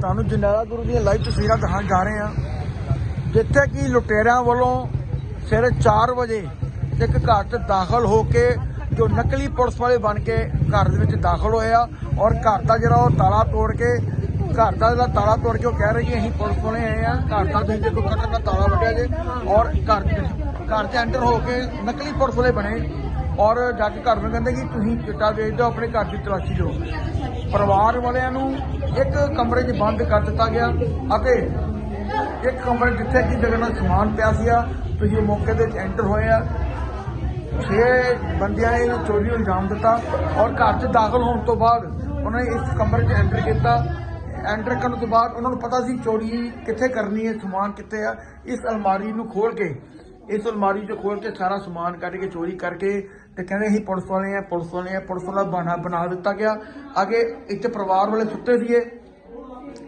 ਤੁਹਾਨੂੰ ਜੰਡਾਲਾ ਗੁਰੂ ਦੀਆਂ ਲਾਈਵ ਤਸਵੀਰਾਂ ਦਿਖਾਉਣ ਜਾ ਰਹੇ ਹਾਂ। ਜਿੱਥੇ ਕਿ ਲੁਟੇਰਿਆਂ ਵੱਲੋਂ ਸਵੇਰੇ 4 ਵਜੇ ਇੱਕ ਘਰ 'ਚ ਦਾਖਲ ਹੋ ਕੇ ਜੋ ਨਕਲੀ ਪੁਲਿਸ ਵਾਲੇ ਬਣ ਕੇ ਘਰ ਦੇ ਵਿੱਚ ਦਾਖਲ ਹੋਇਆ ਔਰ ਘਰ ਦਾ ਜਿਹੜਾ ਉਹ ਤਾਲਾ ਤੋੜ ਕੇ ਘਰ ਦਾ ਜਿਹੜਾ ਤਾਲਾ ਤੋੜ ਕੇ ਉਹ ਕਹਿ ਰਹੇ ਜੀ ਅਸੀਂ ਪੁਲਿਸ ਵਾਲੇ ਆਏ ਆ ਘਰ ਦਾ ਤੁਸੀਂ ਦੇਖੋ ਕੱਟਣ ਦਾ ਤਾਲਾ ਵੱਢਿਆ ਜੇ ਔਰ ਘਰ ਘਰ 'ਚ ਐਂਟਰ ਹੋ ਕੇ ਨਕਲੀ ਪੁਲਿਸ ਵਾਲੇ ਬਣੇ। ਔਰ ਜੱਜ ਘਰ ਨੂੰ ਕਹਿੰਦੇ ਕਿ ਤੁਸੀਂ ਚਿੱਟਾ ਵੇਚ ਦਿਓ, ਆਪਣੇ ਘਰ ਦੀ ਤਲਾਸ਼ੀ ਲਓ ਪਰਿਵਾਰ ਵਾਲਿਆਂ ਨੂੰ ਇੱਕ ਕਮਰੇ 'ਚ ਬੰਦ ਕਰ ਦਿੱਤਾ ਗਿਆ ਅਤੇ ਇੱਕ ਕਮਰੇ ਜਿੱਥੇ ਕਿ ਜਗ੍ਹਾ ਨਾਲ ਸਮਾਨ ਪਿਆ ਸੀਗਾ, ਤੁਸੀਂ ਮੌਕੇ ਤੇ ਐਂਟਰ ਹੋਏ ਆ। ਛੇ ਬੰਦਿਆਂ ਨੇ ਚੋਰੀ ਨੂੰ ਇਲਜ਼ਾਮ ਦਿੱਤਾ ਔਰ ਘਰ 'ਚ ਦਾਖਲ ਹੋਣ ਤੋਂ ਬਾਅਦ ਉਹਨਾਂ ਨੇ ਇਸ ਕਮਰੇ 'ਚ ਐਂਟਰ ਕੀਤਾ। ਐਂਟਰ ਕਰਨ ਤੋਂ ਬਾਅਦ ਉਹਨਾਂ ਨੂੰ ਪਤਾ ਸੀ ਚੋਰੀ ਕਿੱਥੇ ਕਰਨੀ ਹੈ, ਸਮਾਨ ਕਿੱਥੇ ਆ। ਇਸ ਅਲਮਾਰੀ ਨੂੰ ਖੋਲ ਕੇ, ਇਸ ਅਲਮਾਰੀ 'ਚੋਂ ਖੋਲ ਕੇ ਸਾਰਾ ਸਮਾਨ ਕੱਢ ਕੇ, ਚੋਰੀ ਕਰਕੇ ਤੇ ਕਹਿੰਦੇ ਅਸੀਂ ਪੁਲਿਸ ਵਾਲੇ ਆ, ਪੁਲਿਸ ਵਾਲੇ ਆ, ਪੁਲਿਸ ਵਾਲਾ ਬਣਾ ਬਣਾ ਦਿੱਤਾ ਗਿਆ। ਅੱਗੇ ਇੱਥੇ ਪਰਿਵਾਰ ਵਾਲੇ ਸੁੱਤੇ ਸੀਗੇ।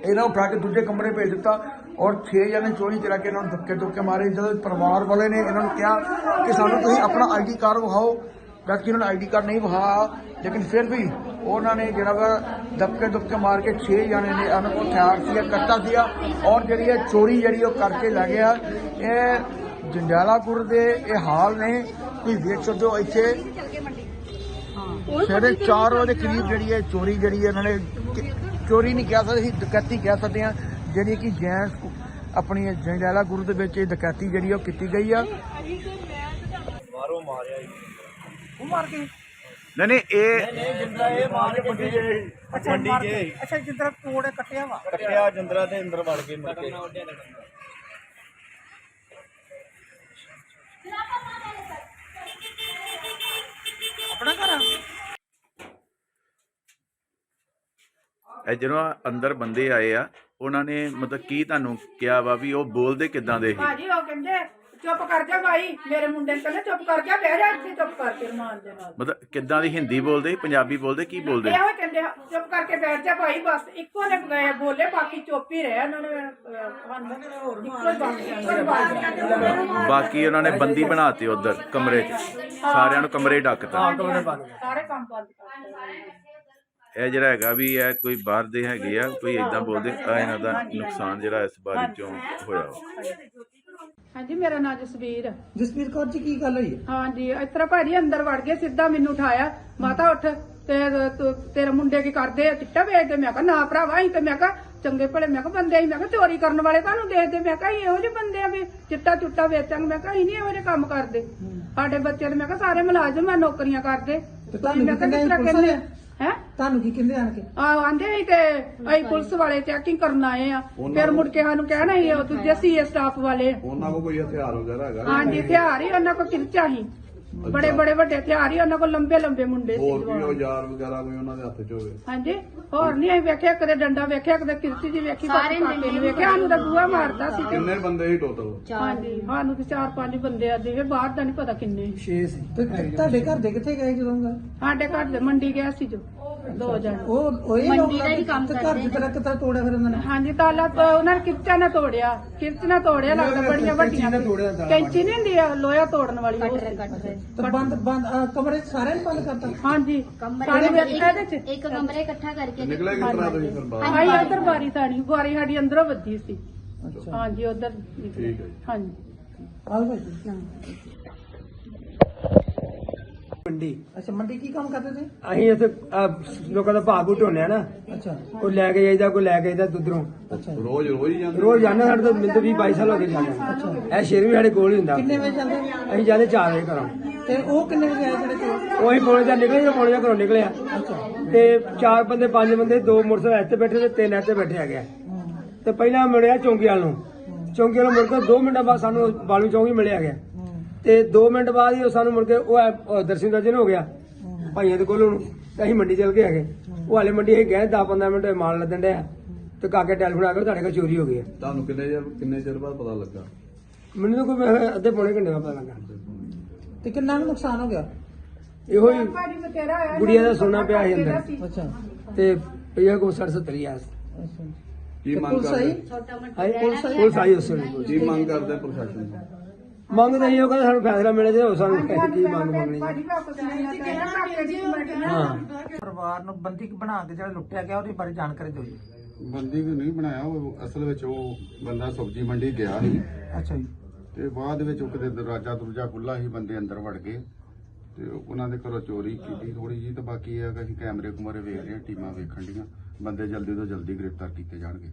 ਇਹਨਾਂ ਨੂੰ ਉਠਾ ਕੇ ਦੂਜੇ ਕਮਰੇ ਭੇਜ ਦਿੱਤਾ ਔਰ 6 ਜਣੇ ਚੋਰੀ ਚਲਾ ਕੇ ਇਹਨਾਂ ਨੂੰ ਧੱਕੇ ਧੁੱਕੇ ਮਾਰੇ। ਜਦੋਂ ਪਰਿਵਾਰ ਵਾਲੇ ਨੇ ਇਹਨਾਂ ਨੂੰ ਕਿਹਾ ਕਿ ਸਾਨੂੰ ਤੁਸੀਂ ਆਪਣਾ ਆਈਡੀ ਕਾਰਡ ਵਿਖਾਓ, ਜਦਕਿ ਉਹਨਾਂ ਨੇ ਆਈਡੀ ਕਾਰਡ ਨਹੀਂ ਵਿਖਾਇਆ, ਲੇਕਿਨ ਫਿਰ ਵੀ ਉਹਨਾਂ ਨੇ ਜਿਹੜਾ ਵਾ ਧੱਕੇ ਦੁਬਕੇ ਮਾਰ ਕੇ 6 ਜਣੇ ਨੇ ਉਹਨਾਂ ਕੋਲ ਹਥਿਆਰ ਸੀਗਾ, ਕੱਟਾ ਸੀਗਾ ਔਰ ਜਿਹੜੀ ਇਹ ਚੋਰੀ ਜਿਹੜੀ ਉਹ ਕਰਕੇ ਲੈ ਗਿਆ। ਇਹ ਜੰਡਿਆਲਾਪੁਰ ਦੇ ਇਹ ਹਾਲ ਨੇ। ਤੁਸੀਂ ਦੇਖ ਸਕਦੇ ਹੋ ਇੱਥੇ ਸਵੇਰੇ 4 ਵਜੇ ਕਰੀਬ ਜਿਹੜੀ ਹੈ ਚੋਰੀ ਜਿਹੜੀ ਹੈ ਇਹਨਾਂ ਨੇ ਚੋਰੀ ਨਹੀਂ ਕਹਿ ਸਕਦੇ ਸੀ ਡਕੈਤੀ ਕਹਿ ਸਕਦੇ ਆ ਜਿਹੜੀ ਕਿ ਜੈਂਸ ਆਪਣੀ ਜੰਡਿਆਲਾ ਗੁਰੂ ਦੇ ਵਿੱਚ ਇਹ ਡਕੈਤੀ ਜਿਹੜੀ ਉਹ ਕੀਤੀ ਗਈ ਆ। ਉਹ ਮਾਰ ਕੇ? ਨਹੀਂ ਨਹੀਂ ਇਹ ਜਿੰਦਰਾ ਇਹ ਮਾਰ ਕੇ ਮੰਡੀ ਜੇ ਅੱਛਾ ਮੰਡੀ ਮਾਰ ਜੇ। ਕੇ ਅੱਛਾ ਜਿੰਦਰਾ ਤੋੜ ਕੱਟਿਆ ਵਾ। ਕੱਟਿਆ ਜੰਦਰਾ ਦੇ ਅੰਦਰ ਵੜ ਕੇ ਮੁੜ ਕੇ। ਇਹ ਜਦੋਂ ਅੰਦਰ ਬੰਦੇ ਆਏ ਆ ਉਹਨਾਂ ਨੇ ਮਤਲਬ ਕੀ ਤੁਹਾਨੂੰ ਕਿਹਾ ਵਾ ਵੀ ਉਹ ਬੋਲਦੇ ਕਿਦਾਂ ਦੇ ਸੀ? ਭਾਜੀ ਉਹ ਕਹਿੰਦੇ ਚੁੱਪ ਕਰ ਜਾ ਭਾਈ ਮੇਰੇ ਮੁੰਡੇ ਨੂੰ ਕਹਿੰਦੇ ਚੁੱਪ ਕਰ ਜਾ ਬਹਿ ਜਾ ਇੱਥੇ ਚੁੱਪ ਕਰਕੇ ਰਮਾਨ ਦੇ ਨਾਲ। ਮਤਲਬ ਕਿਦਾਂ ਦੀ ਹਿੰਦੀ ਬੋਲਦੇ ਪੰਜਾਬੀ ਬੋਲਦੇ ਕੀ ਬੋਲਦੇ? ਇਹੋ ਕਹਿੰਦੇ ਚੁੱਪ ਕਰਕੇ ਬੈਠ ਜਾ ਭਾਈ ਬਸ ਇੱਕੋ ਨੇ ਬੋਲੇ ਬਾਕੀ ਚੁੱਪ ਹੀ ਰਹੇ ਉਹਨਾਂ ਨੇ ਸਾਨੂੰ ਇੱਕੋ ਹੀ ਬਾਤ ਇੱਕੋ ਹੀ ਬਾਤ ਬਾਕੀ ਉਹਨਾਂ ਨੇ ਬੰਦੀ ਬਣਾਤੇ ਉਧਰ ਕਮਰੇ 'ਚ। ਸਾਰਿਆਂ ਨੂੰ ਕਮਰੇ 'ਚ ਡੱਕਤਾ ਸਾਰੇ ਕੰਮ ਬੰਦ ਇਹ ਜਿਹੜਾ ਹੈਗਾ ਵੀ ਇਹ ਕੋਈ ਬਾਹਰ ਦੇ ਹੈਗੇ ਆ ਕੋਈ ਇਦਾਂ ਬੋਲਦੇ ਆ ਇਹਨਾਂ ਦਾ ਨੁਕਸਾਨ ਜਿਹੜਾ ਇਸ ਬਾਰੀ ਚੋਂ ਹੋਇਆ। ਹਾਂਜੀ ਮੇਰਾ ਨਾਮ ਜਸਵੀਰ। ਹੈ। ਜਸਵੀਰ ਕੌਰ ਜੀ ਕੀ ਗੱਲ ਹੋਈ ਹਾਂਜੀ ਇਸ ਤਰ੍ਹਾਂ ਭਾਜੀ ਅੰਦਰ ਵੜ ਗਏ ਸਿੱਧਾ ਮੈਨੂੰ ਉਠਾਇਆ। ਮਾਤਾ ਉੱਠ ਤੇ ਤੂੰ- ਤੇਰੇ ਮੁੰਡੇ ਕੀ ਕਰਦੇ ਆ? ਚਿੱਟਾ ਵੇਚਦੇ ਮੈਂ ਕਿਹਾ ਨਾ ਭਰਾਵਾ ਅਸੀਂ ਤੇ ਮੈਂ ਕਿਹਾ ਚੰਗੇ ਭਲੇ ਮੈਂ ਕਿਹਾ ਬੰਦੇ ਅਸੀਂ ਮੈਂ ਕਿਹਾ ਚੋਰੀ ਕਰਨ ਵਾਲੇ ਤੁਹਾਨੂੰ ਦੇਖਦੇ। ਮੈਂ ਕਿਹਾ ਅਸੀਂ ਇਹੋ ਜਿਹੇ ਬੰਦੇ ਆ ਵੀ ਚਿੱਟਾ ਚੁੱਟਾ ਵੇਚਾਂਗੇ। ਮੈਂ ਕਿਹਾ ਅਸੀਂ ਨਹੀਂ ਇਹੋ ਜਿਹੇ ਕੰਮ ਕਰਦੇ। ਸਾਡੇ ਬੱਚੇ ਤੇ ਮੈਂ ਕਿਹਾ ਸਾਰੇ ਮੁਲਾਜ਼ਮ ਆ ਨੌਕਰੀਆਂ ਕਰਦੇ। ਤੁਹਾਨੂੰ ਮੈਂ ਕਿਹਾ ਕਿੰਨੇ ਕਿਸ ਤਰ੍ਹਾਂ ਪੁਲਿਸ ਕਹਿੰਦੇ ਵਾਲੇ? ਹੈ? ਤੁਹਾਨੂੰ ਕੀ ਕਹਿੰਦੇ ਆਣ ਕੇ? ਆ ਆਂਦੇ ਸੀ ਤੇ ਅਸੀਂ ਪੁਲਿਸ ਵਾਲੇ ਚੈਕਿੰਗ ਕਰਨ ਆਏ ਆ। ਫਿਰ ਮੁੜ ਕੇ ਸਾਨੂੰ ਕਹਿਣਾ ਸੀ ਉਹ ਦੂਜੇ ਸੀਏ ਸਟਾਫ ਵਾਲੇ। ਉਹਨਾਂ ਕੋਲ ਕੋਈ ਹਥਿਆਰ ਵਗੈਰਾ ਹੈਗਾ? ਹਾਂਜੀ ਹਥਿਆਰ ਹੀ ਉਹਨਾਂ ਕੋਲ ਕਿਰਚਾ ਸੀ। ਬੜੇ ਬੜੇ ਵੱਡੇ ਹਥਿਆਰ ਹੀ ਉਹਨਾਂ ਕੋਲ ਲੰਬੇ ਲੰਬੇ ਮੁੰਡੇ ਸੀ। ਹੋਰ ਵੀ ਜਵਾਨ। ਔਜ਼ਾਰ ਵਗੈਰਾ ਕੋਈ ਉਹਨਾਂ ਦੇ ਹੱਥ 'ਚ ਹੋਵੇ? ਹਾਂਜੀ ਹੋਰ ਨਹੀਂ ਅਸੀਂ ਵੇਖਿਆ ਕਦੇ ਡੰਡਾ ਵੇਖਿਆ ਕਦੇ ਕਿਰਚੀ ਜੀ ਵੇਖੀ ਸਾਰੇ ਕਾਕੇ ਨੂੰ ਵੇਖਿਆ ਸਾਨੂੰ ਤਾਂ ਬੂਆ ਮਾਰਦਾ ਸੀ। ਤੇ ਕਿੰਨੇ ਬੰਦੇ ਸੀ ਟੋਟਲ ਹਾਂਜੀ ਸਾਨੂੰ ਤੇ ਚਾਰ ਪੰਜ ਬੰਦੇ ਆ ਜਿਵੇਂ ਬਾਹਰ ਦਾ ਨਹੀਂ ਪਤਾ ਕਿੰਨੇ। 6 ਸੀ। ਤੇ ਤੁਹਾਡੇ ਘਰ ਦੇ ਕਿੱਥੇ ਗਏ ਜਦੋਂ ਗਾ ਸਾਡੇ ਘਰ ਦੇ ਮੰਡੀ ਗਿਆ ਸੀ ਜੋ। ਦੋ ਜਣ। ਉਹ ਉਹੀ ਮੰਡੀ ਦਾ ਹੀ ਕੰਮ ਕਰਦੇ ਘਰ ਦੀ ਤਰ੍ਹਾਂ ਕਿਤਰਾ ਤੋੜਿਆ ਫਿਰ ਉਹਨਾਂ ਨੇ? ਹਾਂਜੀ ਤਾਲਾ ਤੋਂ ਉਹਨਾਂ ਨੇ ਕਿਰਚਾ ਨਾ ਤੋੜਿਆ। ਕਿਰਚ ਨਾ ਤੋੜਿਆ ਲੱਗਦਾ ਬੜੀਆਂ ਵੱਡੀਆਂ ਕੈਂਚੀ ਨਹੀਂ ਹੁੰਦੀ ਆ ਲੋਹਾ ਤੋੜਨ ਵਾਲੀ ਉਹ। ਤੇ ਬੰਦ ਬੰਦ ਅਹ ਕਮਰੇ ਸਾਰਿਆਂ ਨੂੰ ਬੰਦ ਕਰਤਾ? ਹਾਂਜੀ ਸਾਰੇ ਵੇਖਿਆ ਇਹਦੇ ਚ। ਇੱਕ ਕਮਰੇ ਇਕੱਠਾ ਕਰਕੇ ਨਿਕਲੇ ਕਿਸ ਤਰ੍ਹਾਂ ਤੁਸੀਂ ਫਿਰ ਬਾਹਰ? ਆਈ ਉਧਰ ਬਾਰੀ ਸਾਡੀ ਬਾਰੀ ਸਾਡੀ ਅੰਦਰੋਂ ਵੱਜੀ ਸੀ। ਹਾਂਜੀ ਉਧਰ ਠੀਕ ਹੈ ਜੀ। ਹਾਂਜੀ। ਆਲ ਭਾਈ ਮੰਡੀ। ਅੱਛਾ ਮੰਡੀ ਕੀ ਕੰਮ ਕਰਦੇ ਸੀ ਅਸੀਂ ਇੱਥੇ ਆਹ ਲੋਕਾਂ ਦਾ ਭਾਅ ਭੂ ਢੋਨੇ ਆ ਨਾ। ਅੱਛਾ। ਕੋਈ ਲੈ ਕੇ ਜਾਈਦਾ ਕੋਈ ਲੈ ਕੇ ਜਾਈਦਾ ਦੁੱਧਰੋਂ। ਅੱਛਾ। ਰੋਜ਼ ਰੋਜ਼ ਹੀ ਜਾਂਦੇ ਰੋਜ਼ ਜਾਂਦੇ ਸਾਡੇ ਤੋਂ ਤਾਂ 20 22 ਸਾਲ ਹੋ ਗਏ ਜਾਂਦੇ। ਇਹ ਸ਼ੇਰ ਵੀ ਸਾਡੇ ਕੋਲ ਹੀ ਹੁੰਦਾ। ਕਿੰਨੇ ਵਜੇ ਜਾਂਦੇ? ਅਸੀਂ ਜਾਂਦੇ 4 ਵਜੇ ਘਰੋਂ। ਤੇ ਉਹ ਕਿੰਨੇ ਵਜੇ ਆਏ ਜਿਹੜੇ ਚੋਰ ਉਹੀ ਪੌਣੇ ਚਾਰ ਨਿਕਲੇ ਜਦੋਂ ਪੌਣੇ ਚਾਰ ਘਰੋਂ ਨਿਕਲਿਆ ਤੇ ਚਾਰ ਬੰਦੇ ਪੰਜ ਬੰਦੇ ਦੋ ਮੋਟਰਸਾਈਕਲ ਇੱਥੇ ਬੈਠੇ ਤੇ ਤਿੰਨ ਇੱਥੇ ਬੈਠੇ ਆ। ਗਿਆ ਤੇ ਪਹਿਲਾਂ ਮਿਲਿਆ ਚੌਂਕੀ ਵਾਲ ਨੂੰ ਚੌਂਕੀ ਵਾਲ ਮੁੜ ਕੇ 2 ਮਿੰਟਾਂ ਬਾਅਦ ਸਾਨੂੰ ਬਾਲੂ ਚੌਂਕੀ ਮਿਲਿਆ ਗਿਆ ਤੇ 2 ਮਿੰਟ ਬਾਅਦ ਹੀ ਉਹ ਸਾਨੂੰ ਮੁੜ ਕੇ ਉਹ ਐ- ਉਹ ਦਰਸ਼ਨ ਦਰਜਨ ਹੋ ਗਿਆ। ਭਾਈਆਂ ਦੇ ਕੋਲ ਤੇ ਅਸੀਂ ਮੰਡੀ ਚਲ ਕੇ ਹੈਗੇ। ਉਹ ਹਾਲੇ ਮੰਡੀ ਅਸੀਂ ਗਏ 10 15 ਮਿੰਟ ਹੋਏ ਮਾਲ ਲੱਦਣ ਡਿਆ। ਤੇ ਕਾਕੇ ਟੈਲੀਫੋਨ ਆ ਕੇ ਤੁਹਾਡੇ ਕੋਲ ਚੋਰੀ ਹੋ ਗਈ ਹੈ। ਤੁਹਾਨੂੰ ਕਿੰਨੇ ਚਿਰ ਕਿੰਨੇ ਚਿਰ ਬਾਅਦ ਪਤਾ ਲੱਗਾ? ਮੈਨੂੰ ਤਾਂ ਕੋਈ ਅੱਧੇ ਪੌਣੇ ਘੰਟੇ ਬਾਅਦ ਪਤਾ ਲੱਗਾ। ਤੇ ਕਿੰਨਾ ਕੁ ਨੁਕਸਾਨ ਹੋ ਗਿਆ? ਇਹੋ ਹੀ ਗੁੜੀਆ ਦਾ ਸੋਨਾ ਪਿਆ ਸੀ ਅੰਦਰ। ਅੱਛਾ। ਤੇ ਇਹ ਕੋ 60 70 ਹਜ਼ਾਰ ਅੱਛਾ। ਕੀ ਤੇ ਮੰਗ ਪੁਲਿਸ ਆਈ? ਕਰਦੇ? ਹਾਈ ਪੁਲਿਸ ਆਈ ਉਸ ਵੇਲੇ। ਕੀ ਮੰਗ ਕਰਦੇ ਪ੍ਰਸ਼ਾਸਨ ਤੋਂ? ਮੰਗ ਤਾਂ ਇਹੋ ਕਹਿੰਦਾ ਸਾਨੂੰ ਫੈਸਲਾ ਮਿਲੇ ਤੇ ਹੋ ਸਾਨੂੰ ਕੀ ਮੰਗ ਮੰਗਣੀ? ਹਾਂ ਪਰਿਵਾਰ ਨੂੰ ਬੰਦੀ ਬਣਾ ਕੇ ਜਿਹੜਾ ਲੁੱਟਿਆ ਗਿਆ ਉਹਦੇ ਬਾਰੇ ਜਾਣਕਾਰੀ ਦਿਓ ਜੀ। ਬੰਦੀ ਵੀ ਨਹੀਂ ਬਣਾਇਆ ਉਹ ਅਸਲ ਵਿੱਚ ਉਹ ਬੰਦਾ ਸਬਜ਼ੀ ਮੰਡੀ ਗਿਆ ਸੀ। ਅੱਛਾ ਜੀ। ਤੇ ਬਾਅਦ ਵਿੱਚ ਉਹ ਕਿਤੇ ਦਰਵਾਜ਼ਾ ਦਰੂਜਾ ਖੁੱਲਾ ਸੀ ਬੰਦੇ ਅੰਦਰ ਵੜ ਗਏ। ਤੇ ਉਹਨਾਂ ਦੇ ਘਰੋਂ ਚੋਰੀ ਕੀਤੀ ਥੋੜੀ ਜੀ ਤੇ ਬਾਕੀ ਇਹ ਆ ਕਿ ਅਸੀਂ ਕੈਮਰੇ ਕੁਮਰੇ ਵੇਖ ਰਹੇ ਹਾਂ ਟੀਮਾਂ ਵੇਖਣ ਡੀਆਂ। ਬੰਦੇ ਜਲਦੀ ਤੋਂ ਜਲਦੀ ਗ੍ਰਿਫਤਾਰ ਕੀਤੇ ਜਾਣਗੇ।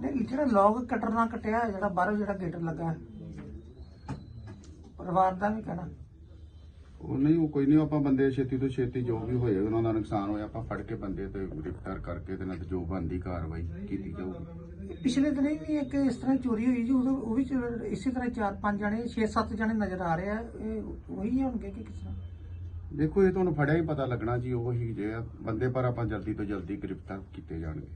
ਨਹੀਂ ਜਿਹੜਾ ਲੌਗ ਕਟਰ ਨਾਲ ਕਟਿਆ ਜਿਹੜਾ ਬਾਹਰੋਂ ਜਿਹੜਾ ਗੇਟ ਲੱਗਾ। ਪਰਿਵਾਰ ਦਾ ਵੀ ਕਹਿਣਾ। ਉਹ ਨਹੀਂ ਉਹ ਕੋਈ ਨਹੀਂ ਆਪਾਂ ਬੰਦੇ ਛੇਤੀ ਤੋਂ ਛੇਤੀ ਜੋ ਵੀ ਹੋਏ ਉਹਨਾਂ ਦਾ ਨੁਕਸਾਨ ਹੋਇਆ ਆਪਾਂ ਫੜ ਕੇ ਬੰਦੇ ਤੇ ਗ੍ਰਿਫਤਾਰ ਕਰਕੇ ਤੇ ਨਾਲ ਜੋ ਬੰਦੀ ਕਾਰਵਾਈ ਕੀਤੀ ਜਾਊਗੀ। ਪਿਛਲੇ ਦਿਨੇ ਵੀ ਇੱਕ ਇਸ ਤਰ੍ਹਾਂ ਚੋਰੀ ਹੋਈ ਜੀ ਉਦੋਂ ਉਹ ਵੀ ਚ- ਇਸੇ ਤਰ੍ਹਾਂ ਚਾਰ ਪੰਜ ਜਣੇ 6-7 ਜਣੇ ਨਜ਼ਰ ਆ ਰਹੇ ਆ ਇਹ ਉਹੀ ਹੋਣਗੇ ਕਿ ਕਿਸ ਤਰ੍ਹਾਂ? ਦੇਖੋ ਇਹ ਤੁਹਾਨੂੰ ਫੜਿਆ ਹੀ ਪਤਾ ਲੱਗਣਾ ਜੀ ਉਹ ਹੀ ਜੇ ਆ। ਬੰਦੇ ਪਰ ਆਪਾਂ ਜਲਦੀ ਤੋਂ ਜਲਦੀ ਗ੍ਰਿਫਤਾਰ ਕੀਤੇ ਜਾਣਗੇ।